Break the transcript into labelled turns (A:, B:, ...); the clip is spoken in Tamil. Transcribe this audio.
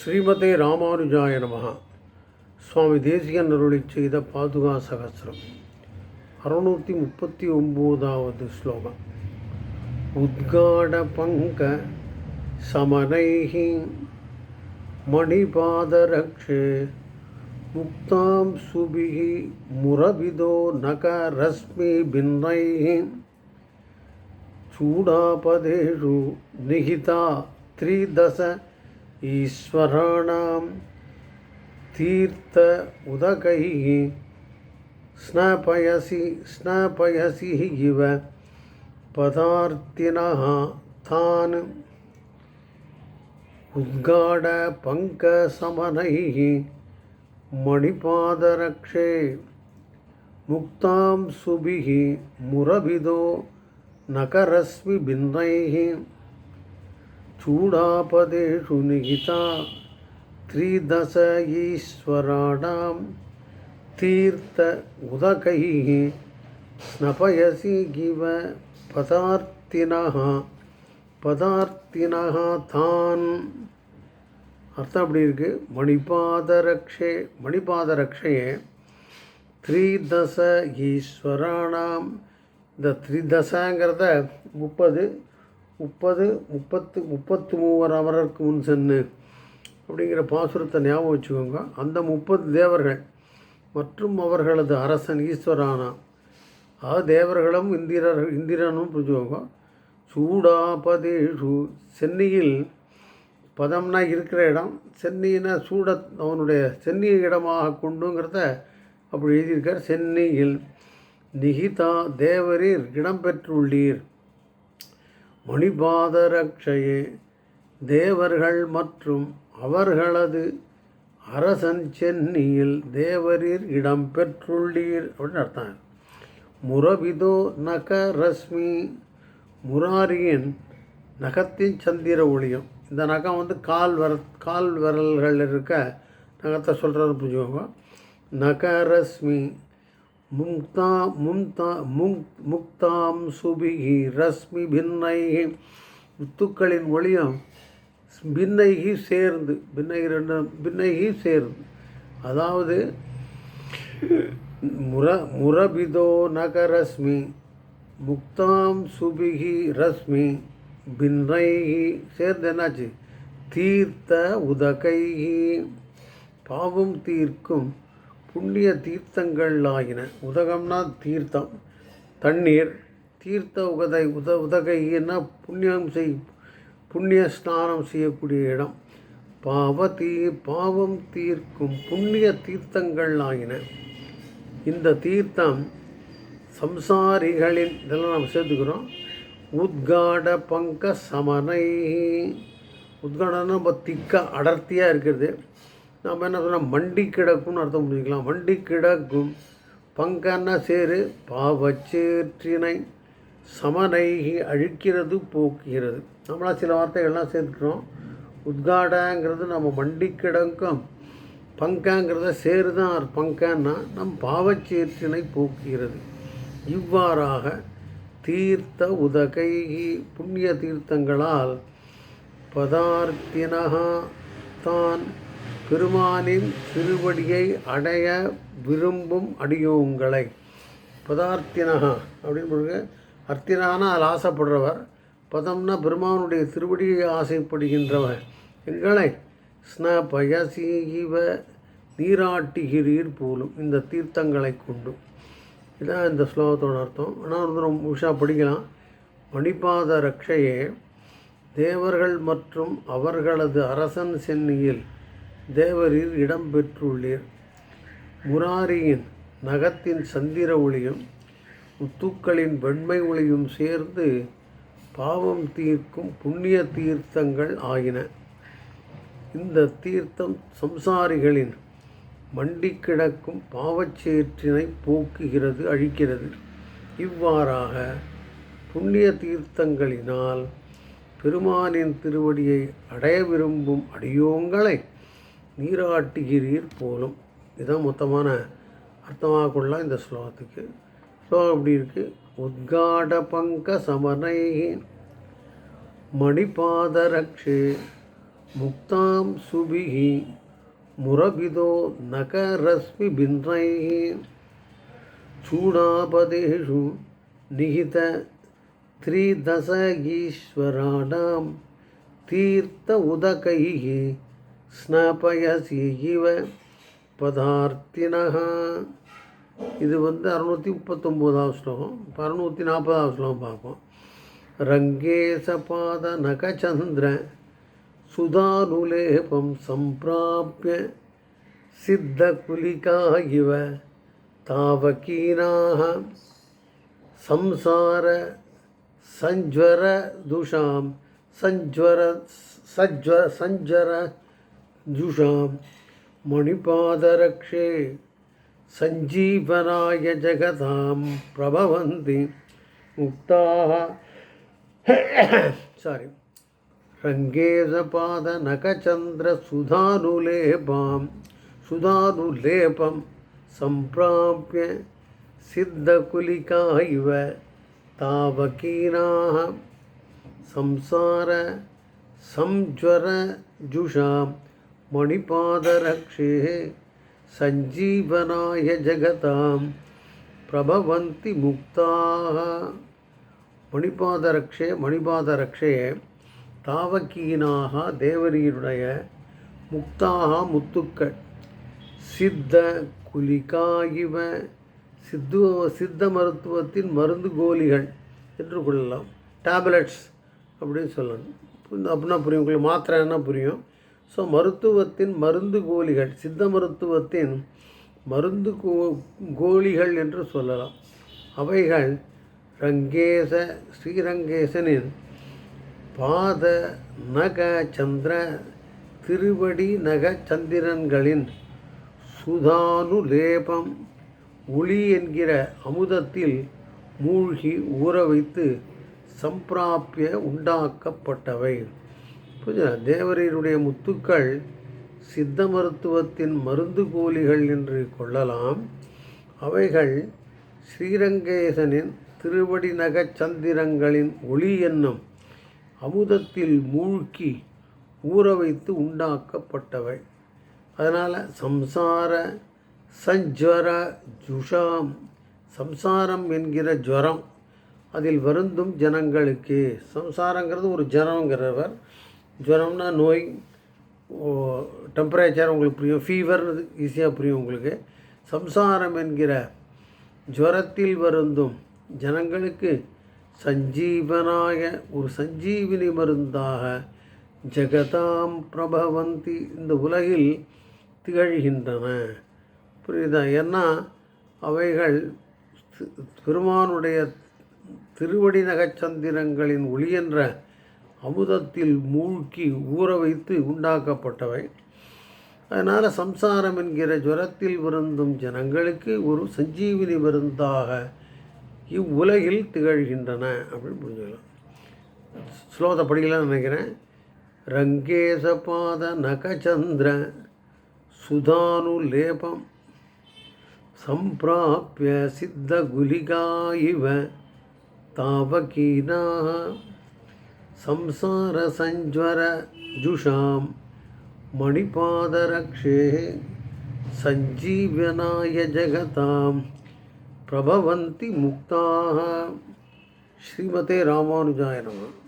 A: ஸ்ரீமதே ராமானுஜாய நமகா சுவாமி தேசிகன் அருளை செய்த பாதுகா சகசிரம். அறுநூற்றி முப்பத்தி ஒம்போதாவது ஸ்லோகம். உத்காட பங்க சமனைஹி மணிபாதரக்ஷே முக்தாம் சுபிகி முரபிதோ நக ரஸ்மி பின்னைஹி சூடாபதேஷு நிகிதா த்ரீதச ईश्वराणां तीर्थ उदकैः स्नापयसि स्नापयसि इव पदार्थिनः तान् उद्गाढपङ्कसमनैः मणिपादरक्षे मुक्तां सुभिः मुरभिदो नकरस्मि बिन्दैः चूडापदेषु निहिता त्रिदश ईश्वराणां तीर्थ उदकैः स्नपयसि गिव पदार्थिनः पदार्थिनः தான் அர்த்தம் அப்படி இருக்கு மணிபாதரக்ஷே மணிபாதரக்ஷையே த்ரீதச ஈஸ்வராணாம் இந்த த்ரிதசங்கிறத முப்பது முப்பது முப்பத்து முப்பத்து மூவர் அமரருக்கு முன் சென்று அப்படிங்கிற பாசுரத்தை ஞாபகம் வச்சுக்கோங்க. அந்த முப்பது தேவர்கள் மற்றும் அவர்களது அரசன் ஈஸ்வரானா. அதாவது தேவர்களும் இந்திரர் இந்திரனும் புரிஞ்சுக்கோங்க. சூடாபதேஷு சென்னையில் பதம்னா இருக்கிற இடம் சென்னினா சூட அவனுடைய சென்னை இடமாக கொண்டுங்கிறத அப்படி எழுதியிருக்கார். சென்னையில் நிகிதா தேவரீர் இடம்பெற்றுள்ளீர். மணிபாதரக்ஷையே தேவர்கள் மற்றும் அவர்களது அரசன் சென்னியில் தேவரீர் இடம்பெற்றுள்ளீர் அப்படின்னு அர்த்தம். முரபிதோ நக ரஸ்மி முராரியின் நகத்தின் சந்திர ஒளியம். இந்த நகம் வந்து கால் வர கால் விரல்கள் இருக்க நகத்தை சொல்கிறது புரிஞ்சுக்கோங்க. நகரஸ்மி முக்தா மும்தா முங் முக்தாம் சுபிகி ரஸ்மி பின்னைகி முத்துக்களின் ஒளியம் பின்னைகி சேர்ந்து பின்னை ரெண்டு பின்னைகி சேர்ந்து. அதாவது முர முரபிதோ நகரஸ்மி முக்தாம் சுபிகி ரஸ்மி பின்னைகி சேர்ந்து என்னாச்சு? தீர்த்த உதகைகி பாவம் தீர்க்கும் புண்ணிய தீர்த்தங்கள் ஆகின உதகம்னா தீர்த்தம் தண்ணீர் தீர்த்த உகதை உத உதகைன்னா புண்ணியம் செய் புண்ணிய ஸ்நானம் செய்யக்கூடிய இடம். பாவ தீ பாவம் தீர்க்கும் புண்ணிய தீர்த்தங்கள் ஆகின இந்த தீர்த்தம் சம்சாரிகளின் இதெல்லாம் நம்ம சேர்த்துக்கிறோம். உத்காட பங்க சமனை உத்காடனா ரொம்ப திக்காக அடர்த்தியாக இருக்கிறது. நம்ம என்ன சொன்னால் மண்டி கிடக்கும்னு அர்த்தம் புரிஞ்சுக்கலாம். மண்டி கிடக்கும். பங்கன்னா சேரு பாவச்சேற்றினை சமநைகி அழிக்கிறது போக்குகிறது. நம்மளா சில வார்த்தைகள்லாம் சேர்த்துக்கிறோம். உத்காடங்கிறது நம்ம மண்டி கிடக்கும். பங்காங்கிறத சேரு தான் பங்கன்னா நம் பாவச்சேற்றினை போக்குகிறது. இவ்வாறாக தீர்த்த உதகை புண்ணிய தீர்த்தங்களால் பதார்த்தினகா தான் பெருமானின் திருவடியை அடைய விரும்பும் அடியோங்களை. பதார்த்தினகா அப்படின்னு பிறகு அர்த்தினான அதில் ஆசைப்படுறவர். பதம்னா பெருமானுடைய திருவடியை ஆசைப்படுகின்றவர். எங்களை ஸ்னபயசீவ நீராட்டுகிறீர் போலும் இந்த தீர்த்தங்களை கொண்டு. இதான் இந்த ஸ்லோகத்தோட அர்த்தம். ஆனால் வந்து ரொம்ப முழுசாக படிக்கலாம். மணிபாத ரக்ஷையே தேவர்கள் மற்றும் அவர்களது அரசன் சென்னியில் தேவரில் இடம் பெற்றுள்ளீர் முராரியின் நகத்தின் சந்திர ஒளியும் முத்துக்களின் வெண்மை ஒளியும் சேர்ந்து பாவம் தீர்க்கும் புண்ணிய தீர்த்தங்கள் ஆகின இந்த தீர்த்தம் சம்சாரிகளின் மண்டி கிடக்கும் பாவச்சேற்றினை போக்குகிறது அழிக்கிறது. இவ்வாறாக புண்ணிய தீர்த்தங்களினால் பெருமானின் திருவடியை அடைய விரும்பும் அடியோங்களை நீராட்டுகிறீர் போலும். இதுதான் மொத்தமான அர்த்தமாக கொள்ளலாம் இந்த ஸ்லோகத்துக்கு. ஸ்லோகம் எப்படி இருக்குது உத்காட பங்க சமரை மணிபாதரக்ஷே முக்தாம் சுபிகி முரபிதோ நகரஸ்மி பின்றை சூடாபதேஷு நிகித த்ரிதசகீஸ்வராணாம் தீர்த்த உதகையே ஸ்னபயசி இவ பதார்த்தினக இது வந்து அறுநூற்றி முப்பத்தொம்போதாவது ஸ்லோகம். இப்போ அறுநூற்றி நாற்பதாவது ஸ்லோகம் பார்ப்போம். ரங்கேசபாத நகச்சந்திர சுதானுலேபம் சித்த சித்தகுலிகா இவ தாவகீனாக சம்சார சஞ்வர துஷாம் சஞ்வர சஜ்வ சஞ்சர जुषां मणिपादरक्षे सञ्जीवनाय जगतां प्रभवन्ति मुक्ताः। सारि रङ्गेशपादनखचन्द्रसुधानुलेपां सुधानुलेपं सम्प्राप्य सिद्धकुलिका इव तावकीनाः। संसार संज्वरजुषां मणिपादरक्षे सञ्जीवनाय जगतां प्रभवन्ति मुक्ताः மணிபாதரக்ஷே மணிபாதரக்ஷே தாவக்கீனாக தேவரீருடைய முக்தாக முத்துக்கள் சித்த குலிகா இவ சித்து சித்த மருத்துவத்தின் மருந்து கோலிகள் என்று கொள்ளலாம் டேப்லெட்ஸ் அப்படின்னு சொல்லணும் புரிந்து- அப்படின்னா புரியும் உங்களுக்கு மாத்திரைன்னா புரியும் ஸோ மருத்துவத்தின் மருந்து கோலிகள் சித்த மருத்துவத்தின் மருந்து கோ கோலிகள் என்று சொல்லலாம். அவைகள் ரங்கேச ஸ்ரீரங்கேசனின் பாத நக சந்திர திருவடி நக சந்திரன்களின் சுதானுலேபம் ஒளி என்கிற அமுதத்தில் மூழ்கி ஊற வைத்து சம்பிராப்பிய உண்டாக்கப்பட்டவை. கொஞ்சம் தேவரீருடைய முத்துக்கள் சித்த மருத்துவத்தின் மருந்து கோலிகள் என்று கொள்ளலாம். அவைகள் ஸ்ரீரங்கேசனின் திருவடி நகச் சந்திரங்களின் ஒளி என்னும் அமுதத்தில் மூழ்கி ஊற வைத்து உண்டாக்கப்பட்டவை. அதனால் சம்சார சஞ்சுவர ஜுஷாம் சம்சாரம் என்கிற ஜுவரம் அதில் வருந்தும் ஜனங்களுக்கு. சம்சாரங்கிறது ஒரு ஜனங்கிறவர் ஜுரம்னா நோய் டெம்பரேச்சர் உங்களுக்கு புரியும் ஃபீவர் ஈஸியாக புரியும் உங்களுக்கு. சம்சாரம் என்கிற ஜுரத்தில் வருந்தும் ஜனங்களுக்கு சஞ்சீவனாக ஒரு சஞ்சீவினி மருந்தாக ஜெகதாம் பிரபவந்தி இந்த உலகில் திகழ்கின்றன. புரியுதா? ஏன்னா அவைகள் பெருமானுடைய திருவடி நகச்சந்திரங்களின் ஒளி என்ற அமுதத்தில் மூழ்கி ஊற வைத்து உண்டாக்கப்பட்டவை அதனால் சம்சாரம் என்கிற ஜுரத்தில் வருந்தும் ஜனங்களுக்கு ஒரு சஞ்சீவினி மருந்தாக இவ்வுலகில் திகழ்கின்றன அப்படின்னு புரிஞ்சுக்கலாம் ஸ்லோகத்தை படிக்கலாம்னு நினைக்கிறேன் ரங்கேசபாத நகச்சந்திர சுதானுலேபம் सम्प्राप्य सिद्धगुलिका इव तावकीनाः संसारसञ्ज्वरजुषां मणिपादरक्षे सञ्जीवनाय जगतां प्रभवन्ति मुक्ताः। श्रीमते रामानुजाय नमः।